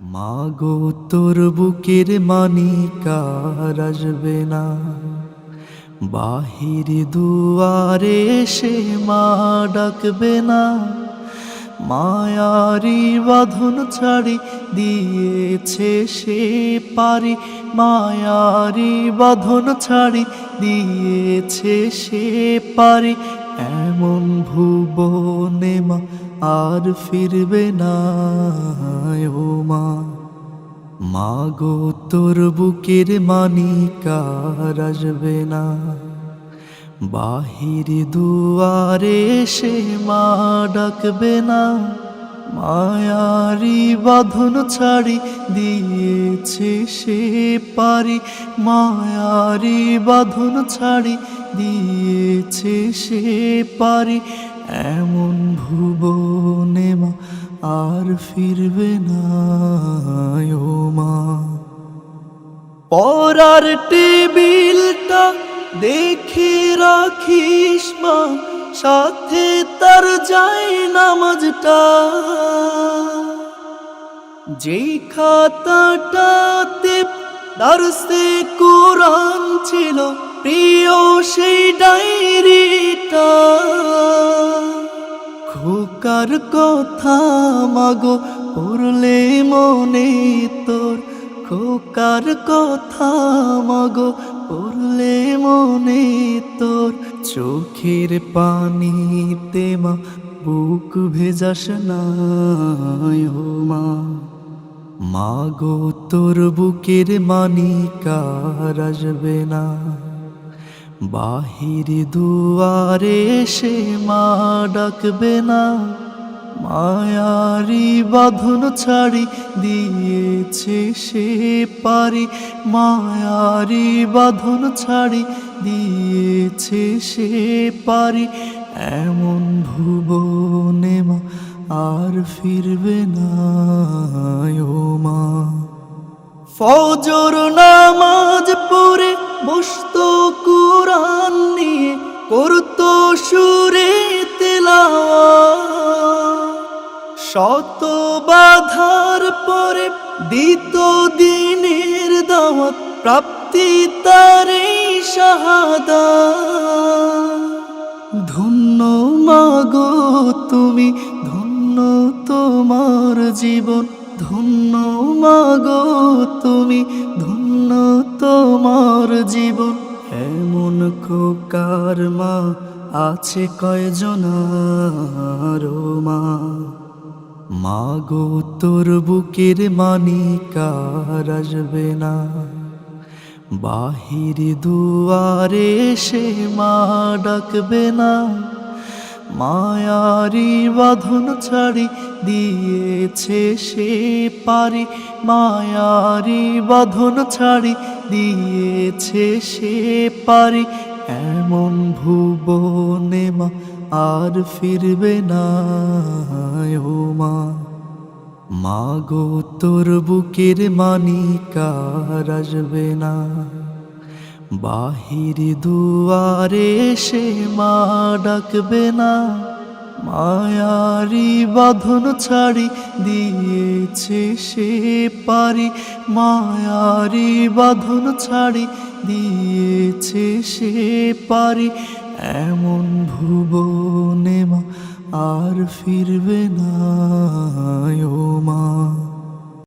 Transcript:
মাগো, তোর বুকের মানিকার আসবে না। বাহির দুয়ারে সে মা ডাকবে না। মায়ারি বাঁধন ছাড়ি দিয়েছে সে পারি। মায়ারি বাঁধন ছাড়ি দিয়েছে সে পারি। এমন ভুবনে মা আর ফিরবে না, ও মা। মাগো তোর বুকের মানিকার আসবে না। বাহির দুয়ারে সে মা ডাকবে না। মায়ারি বাঁধন ছাড়ি দিয়েছে সে পারি। মায়ারি বাঁধন ছাড়ি দিয়েছে সে পারি। এমন ভুবনে মা আর ফিরবে না। পরার টেবিলটা দেখে রাখিস মা, সাথে তার যায় নামাজটা। যেই খাতাটাতে দারসে কোরআন ছিল, প্রিয় সেই ডায়েরিটা। খোকার কথা মাগো, পড়লে মনে তোর খোকার কথা মাগো, পড়লে মনে তোর চোখের পানিতে মা, বুক ভেজাস না মা। মাগো, তোর বুকের মানিকার আসবে না। বাহির দুয়ারে সে মা ডাকবে না। মায়ারি বাঁধন ছাড়ি দিয়েছে সে পারি, মায়ারি বাঁধন ছাড়ি, দিয়েছে সে পারি, এমন ভুবনে মা আর ফিরবে না ও মা। ফজর নামাজ পড়ে বসতো কুরআন নিয়ে, করতো সুরে তেলা শত বাধার পরে দিত দিনের দাওয়াত, প্রাপ্তি তারে শাহাদা। ধন্য মাগো তুমি, ধন্য তোমার জীবন, ধন্য মাগো তুমি, ধন্য তোমার জীবন। এমন খোকার মা আছে কয়জনার মা? মাগো, তোর বুকের মানিকার আসবে না। বাহির দুয়ারে সে মা ডাকবে না। মায়ারি বাঁধন ছাড়ি দিয়েছে সে পারি। মায়ারি বাঁধন ছাড়ি দিয়েছে সে পারি। এমন ভুবনে মা, আর ফিরবে না ও মা। গো তোর বুকের মানিকার আসবে না। বাহির দুয়ারে সে মা ডাকবে না। মায়ারি বাঁধন ছাড়ি, দিয়েছে সে পারি। মায়ারি বাঁধন ছাড়ি, দিয়েছে সে পারি। এমন ভুবনে মা আর ফিরবে না।